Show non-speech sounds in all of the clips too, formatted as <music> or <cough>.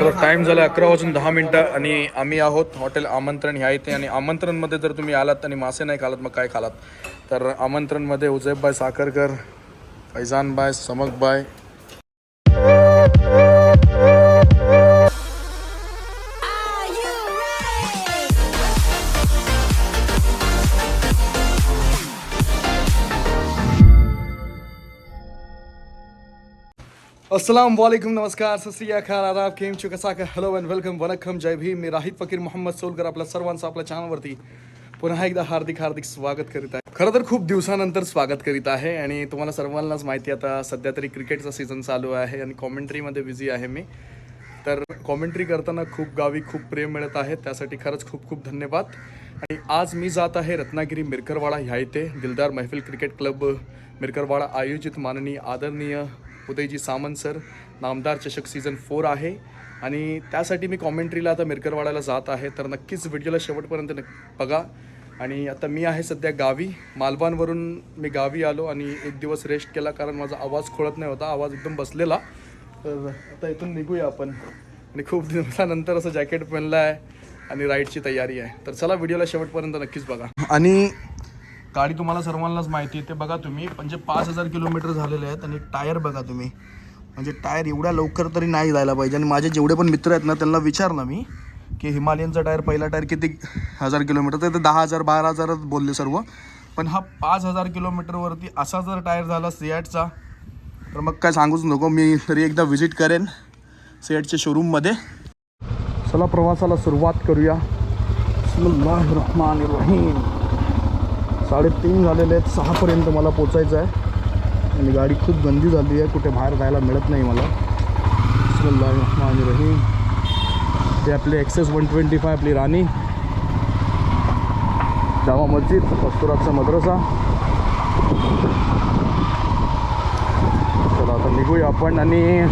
तर टाइम झाला अकरा वाजून दहा मिनिटं आणि आम्ही आहोत हॉटेल आमंत्रण. ह्या इथे आणि आमंत्रणमध्ये जर तुम्ही आलात आणि मासे नाही खालात मग काय खालात? तर आमंत्रणमध्ये उजैबबाय साखरकर फैजानबाय समकबाय अस्सलाम वालेकुम नमस्कार सत श्री अकाल आदाब केम चु कसा का हॅलो अँड वेलकम वनकम जय भीम मी राहित फकीर मोहम्मद सोलकर आपल्या सर्वांचं आपल्या चॅनलवरती पुन्हा एकदा हार्दिक हार्दिक स्वागत करीत आहे खरं तर खूप दिवसानंतर स्वागत करीत आहे आणि तुम्हाला सर्वांनाच माहिती आता सध्या तरी क्रिकेटचा सीझन चालू आहे आणि कॉमेंट्रीमध्ये बिझी आहे मी तर कॉमेंट्री करताना खूप गावी खूप प्रेम मिळत आहे त्यासाठी खरंच खूप खूप धन्यवाद आणि आज मी जात आहे रत्नागिरी मिरकरवाडा ह्या इथे दिलदार महफिल क्रिकेट क्लब मिरकरवाडा आयोजित माननीय आदरणीय उदयजी सामंत सर नामदार चषक सीझन फोर आहे. आणि त्यासाठी मी कॉमेंट्रीला आता मिरकरवाड्याला जात आहे. तर नक्कीच व्हिडिओला शेवटपर्यंत नक्क बघा. आणि आता मी आहे सध्या गावी. मालवणवरून मी गावी आलो आणि एक दिवस रेस्ट केला कारण माझा आवाज खोळत नाही होता. आवाज एकदम बसलेला. तर आता इथून निघूया आपण. आणि खूप दिवसानंतर असं जॅकेट पेनलं आहे आणि राईडची तयारी आहे. तर चला व्हिडिओला शेवटपर्यंत नक्कीच बघा. आणि गाडी तुम्हाला सर्वांनाच माहिती आहे. ते बघा तुम्ही. म्हणजे पाच हजार किलोमीटर झालेले आहेत आणि टायर बघा तुम्ही. म्हणजे टायर एवढ्या लवकर तरी नाही जायला पाहिजे. आणि माझे जेवढे पण मित्र आहेत ना त्यांना विचारलं मी की हिमालयनचा टायर पहिला टायर किती हजार किलोमीटर? तर ते दहा हजार बारा हजारच बोलले सर्व. पण हा पाच हजार किलोमीटरवरती असा जर टायर झाला सियाटचा तर मग काय सांगूच नको. मी तरी एकदा व्हिजिट करेन सियाटच्या शोरूममध्ये चला प्रवासाला सुरुवात करूया. रहमान रहीम साडेतीन झालेले आहेत. सहापर्यंत मला पोचायचं आहे. आणि गाडी खूप गंदी झाली आहे. कुठे बाहेर जायला मिळत नाही मला. आणि रहीम. ते आपले एक्सेस वन ट्वेंटी फाय आपली राणी. जामा मस्जिद कस्तुराचा मद्रसा. चला आता निघूया आपण. आणि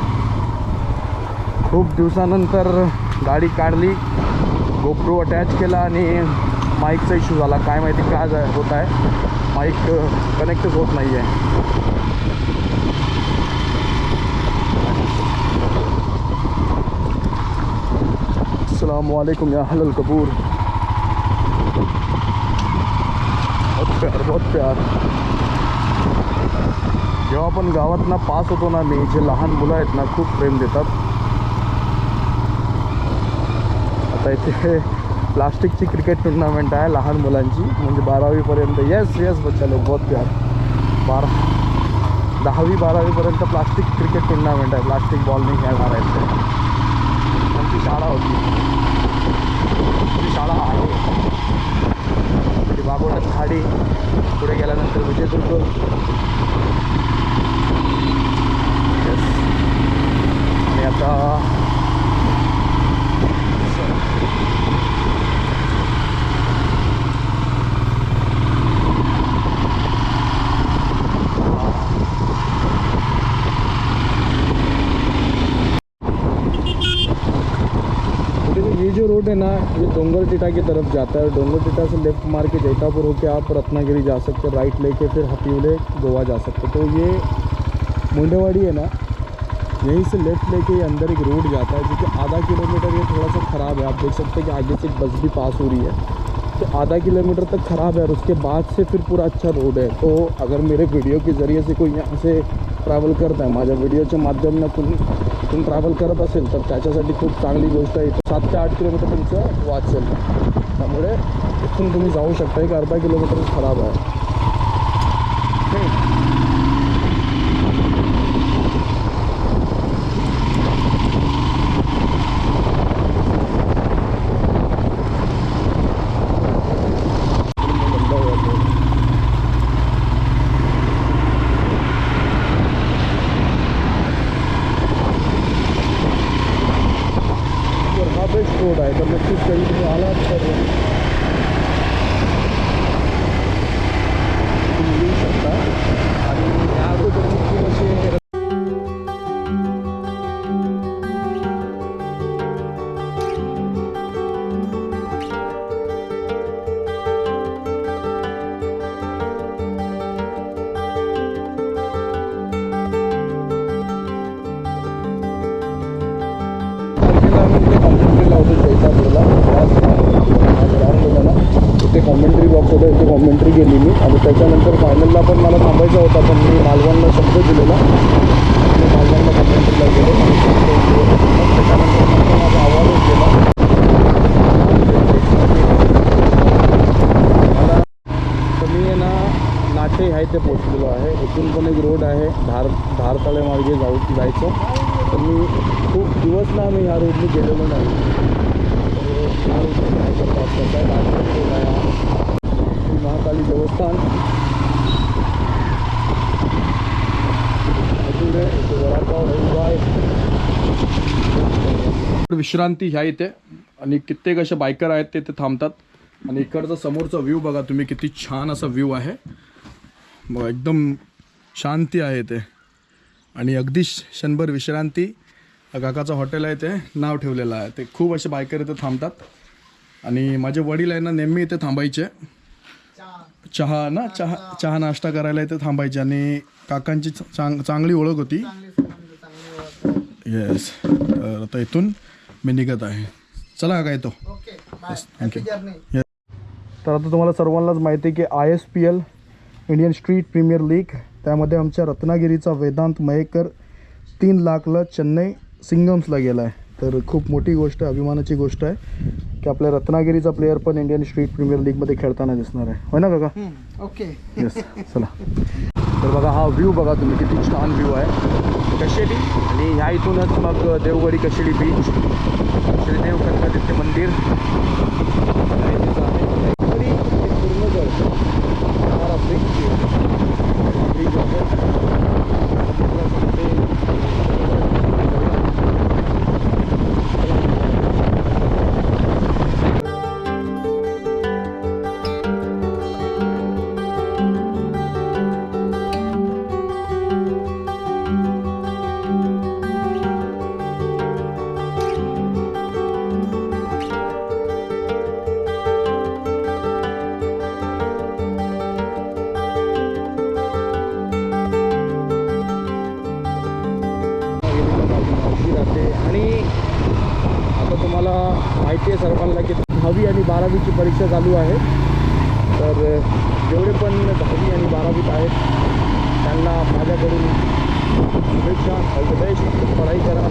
खूप दिवसानंतर गाडी काढली. गोप्रो अटॅच केला आणि माईकचा इश्यू झाला. काय माहिती काय जा- होत आहे. माईक कनेक्टच होत नाही आहे असलकुम या हलल कपूर. बहुत प्यार बहुत प्यार. जेव्हा आपण गावात ना पास होतो ना मी जे लहान मुलं आहेत ना खूप प्रेम देतात. आता इथे प्लास्टिकची क्रिकेट टुर्नामेंट आहे लहान मुलांची. म्हणजे बारावीपर्यंत. येस येस बच्चा लोक बहुत प्यार. बारा दहावी बारावीपर्यंत प्लास्टिक क्रिकेट टुर्नामेंट आहे. प्लास्टिक बॉलने खेळणार आहे आमची शाळा होती. है ना ये डोंगर टिटा की तरफ़ जाता है। डोंगर टिटा से लेफ़्ट मार के जैतापुर होकर आप रत्नागिरी जा सकते हैं। राइट लेके फिर हथीवले गोवा जा सकते हैं। तो ये मुंडेवाड़ी है ना? यहीं से लेफ़्ट लेके ये अंदर एक रोड जाता है, जो कि आधा किलोमीटर ये थोड़ा सा ख़राब है। आप देख सकते हैं कि आगे से बस भी पास हो रही है। तो आधा किलोमीटर तक ख़राब है और उसके बाद से फिर पूरा अच्छा रोड है। तो अगर मेरे वीडियो के ज़रिए से कोई यहाँ से ट्रॅव्हल करत आहे माझ्या व्हिडिओच्या माध्यमातून तुम्ही ट्रॅव्हल करत असेल तर त्याच्यासाठी खूप चांगली गोष्ट आहे. सात ते आठ किलोमीटर तुमचं वाचेल त्यामुळे इथून तुम्ही जाऊ शकता. एक अर्धा किलोमीटर खराब आहे गंदा हुआ तो। तर हा बेस्ट रोड आहे तर नक्कीच कधी तुम्ही आलात तर तुम्ही येऊ शकता आणि या अगोदर मी खूप असे तारखेला होतो जैतापूरला ना इथे कॉमेंट्री बॉक्स होता इथे कॉमेंट्री केली मी. आणि त्याच्यानंतर फायनलला पण मला थांबायचा होता पण मी मालवणला शब्द दिलेला. मी मालवणला कॉमेंट्रीला गेलो. त्याच्यानंतर माझा मला तर मी आहे ना नाटे आहे ते पोचलेलो आहे. इथून पण एक रोड आहे धार धार जाऊ जायचं. तर मी खूप दिवस ना मी ह्या रोडने गेलेलो नाही. महाकाली देवस्थान. विश्रांती ह्या इथे. आणि कित्येक असे बायकर आहेत ते इथे थांबतात. आणि इकडचा समोरचा व्ह्यू बघा तुम्ही किती छान असा व्ह्यू आहे. बघा एकदम शांती आहे ते आणि अगदी क्षणभर विश्रांती. काकाचं हॉटेल आहे ते नाव ठेवलेलं आहे. ते खूप असे बायकर इथे थांबतात. आणि माझे वडील आहे ना नेहमी इथे थांबायचे. चहा ना चहा चहा नाश्ता करायला इथे थांबायचे आणि काकांची चांग चांगली ओळख होती. येस तर आता इथून मी निघत आहे. चला काय तो थँक्यू तर आता तुम्हाला सर्वांनाच माहिती आहे की I S P L Indian street premier league त्यामध्ये आमच्या रत्नागिरीचा वेदांत मयेकर तीन लाखला चेन्नई सिंगम्सला गेला आहे तर खूप मोठी गोष्ट आहे अभिमानाची गोष्ट आहे की आपल्या रत्नागिरीचा प्लेअर पण इंडियन स्ट्रीट प्रीमियर लीगमध्ये खेळताना दिसणार आहे. होय ना काका? ओके येस चला. तर बघा हा व्ह्यू बघा तुम्ही किती छान व्ह्यू आहे. कशेडी आणि ह्या इथूनच मग देवगडी कशेडी बीच श्रीदेव गणपतीचे मंदिर. तर जेवढे पण दहावी आणि बारावीत आहेत त्यांना माझ्याकडून शुभेच्छा ऑल द बेस्ट पढाई करा.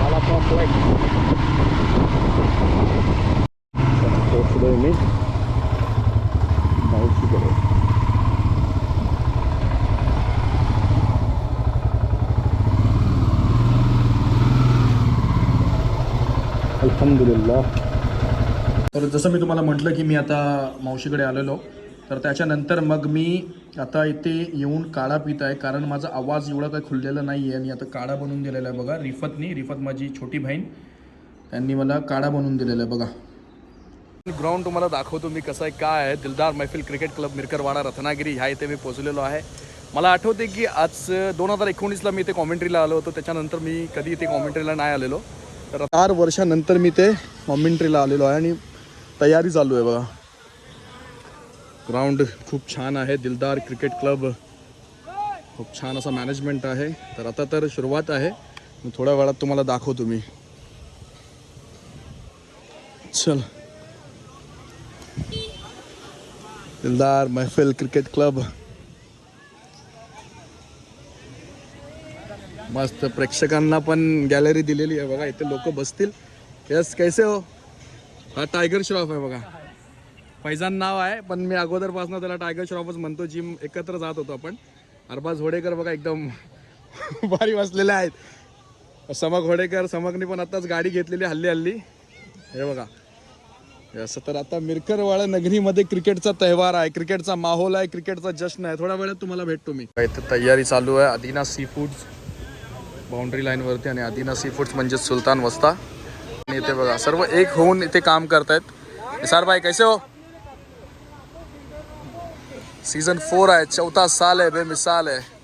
मला पण पोचलोय मी मावशीकडे अल्हम्दुलिल्लाह. तर जसं मी तुम्हाला म्हटलं की मी आता मावशीकडे आलेलो तर त्याच्यानंतर मग मी आता इथे येऊन काढा पित आहे कारण माझा आवाज एवढा काही खुललेला नाही आहे आणि आता काढा बनवून दिलेला आहे बघा रिफतनी. रिफत माझी छोटी बहीण. त्यांनी मला काढा बनवून दिलेला आहे बघा. ग्राउंड तुम्हाला दाखवतो मी कसं आहे काय आहे. दिलदार मैफिल क्रिकेट क्लब मिरकरवाडा रत्नागिरी ह्या इथे मी पोचलेलो आहे. मला आठवते की आज दोन हजार एकोणीसला मी इथे कॉमेंट्रीला आलो होतो. त्याच्यानंतर मी कधी इथे कॉमेंट्रीला नाही आलेलो. तर चार वर्षानंतर मी ते कॉमेंट्रीला आलेलो आहे आणि तयारी चालू आहे बघा. ग्राउंड खूप छान आहे दिलदार क्रिकेट क्लब खूप छान असा मॅनेजमेंट आहे. तर आता तर सुरुवात आहे. मी थोड्या वेळात तुम्हाला दाखवतो मी. चल. दिलदार महफिल क्रिकेट क्लब मस्त. प्रेक्षकांना पण गॅलरी दिलेली आहे बघा. इथे लोक बसतील. यस कैसे हो? हा टायगर श्रॉफ आहे बघा. फैजान नाव आहे पण मी अगोदरपासून त्याला टायगर श्रॉफच म्हणतो. जिम एकत्र जात होतो आपण. अरबाज होडेकर बघा एकदम <laughs> भारी बसलेले आहेत. समक होडेकर समकने पण आत्ताच गाडी घेतलेली हल्ली हल्ली हे बघा. असं तर आता मिरकरवाडा नगरीमध्ये क्रिकेटचा त्यौहार आहे. क्रिकेटचा माहोल आहे क्रिकेटचा जश्न आहे. थोड्या वेळात तुम्हाला भेटतो मी. इथे तयारी चालू आहे. अदिना सी फूड्स बाउंड्री लाईनवरती आणि आदिना सी फूड्स म्हणजे सुलतान वस्ता. आणि इथे बघा सर्व एक होऊन इथे काम करतायत. निसार भाई कैसे हो? सीजन फोर आहे चौथा साल आहे बेमिसाल आहे.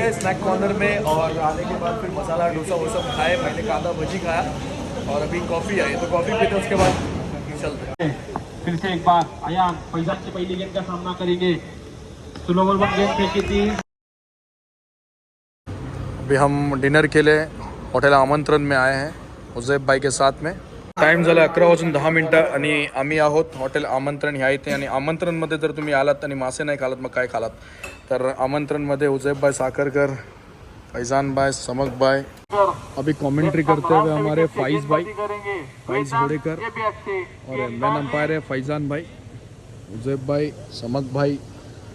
हैं स्नैक कॉर्नर में और आने के बाद फिर मसाला डोसा वो सब खाए मैंने कांदा भजी खाया और अभी कॉफ़ी आई तो कॉफ़ी पीते उसके बाद चलते फिर से एक बार अयान फैजानची पहिली गेंद का सामना करेंगे। स्लो बॉल वन गेंद फेंकी थी। अभी हम डिनर के लिए होटल आमंत्रण में आए हैं उजैब भाई के साथ में। टाईम झाला अकरा वाजून दहा मिनटं आणि आम्ही आहोत हॉटेल आमंत्रण ह्या इथे. आणि आमंत्रणमध्ये जर तुम्ही आलात आणि मासे नाही खालात मग काय खालात? तर आमंत्रणमध्ये उजेबभाई साखरकर फैजान भाई समक भाई अभी कमेंट्री करते हुए हमारे फाइज भाई फाइज घोड़ेकर और मैन अंपायर है फैजान भाई उजैब भाई समक भाई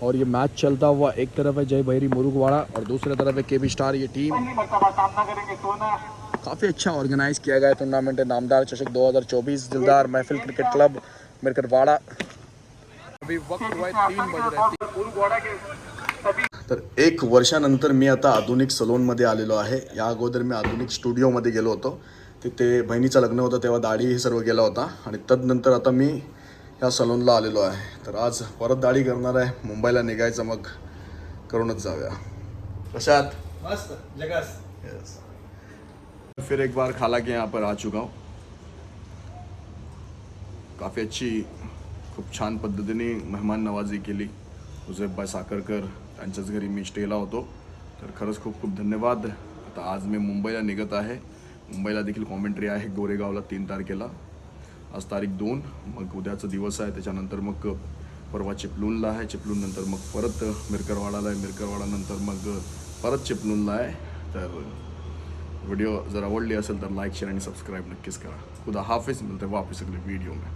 और ये मैच चलता हुआ एक तरफ है जय भैरी मुरुगवाड़ा और दूसरे तरफ है के बी स्टार ये टीम काफ़ी अच्छा ऑर्गेनाइज किया गया टूर्नामेंट है। नामदार चषक 2024 दिलदार महफिल क्रिकेट क्लब मिरकटवाड़ा अभी वक्त हुआ है तीन बज रहे तर एक वर्षानंतर मी आता आधुनिक सलोनमध्ये आलेलो आहे. या अगोदर मी आधुनिक स्टुडिओमध्ये गेलो होतो. तिथे बहिणीचं लग्न होतं तेव्हा दाढी हे सर्व गेला होता. आणि तदनंतर आता मी या सलोनला आलेलो आहे. तर आज परत दाढी करणार आहे. मुंबईला निघायचं मग करूनच जाऊया. कशात मस्त. जगस. यस फिर एक बार खाला के यहाँ पर आ चुका हूँ। काफ़ी अच्छी खूप छान पद्धतीने मेहमान नवाजी केली उझेबबाई साखरकर त्यांच्याच घरी मी स्टेला होतो। तर खरंच खूप खूप धन्यवाद। आता आज मी मुंबईला निघत आहे। मुंबईला देखील कॉमेंट्री आहे गोरेगावला तीन तारखेला। आज तारीख दोन मग उद्याचा दिवस आहे त्याच्यानंतर मग परवा चिपलूनला आहे चिपलूननंतर मग परत मिरकरवाडाला आहे मिरकरवाडानंतर मग परत चिपलूनला आहे। तर व्हिडिओ जर आवडली असेल तर लाईक शेअर आणि सबस्क्राईब नक्कीच करा. खुदा हाफिज मिळते वापस अगले व्हिडिओ में.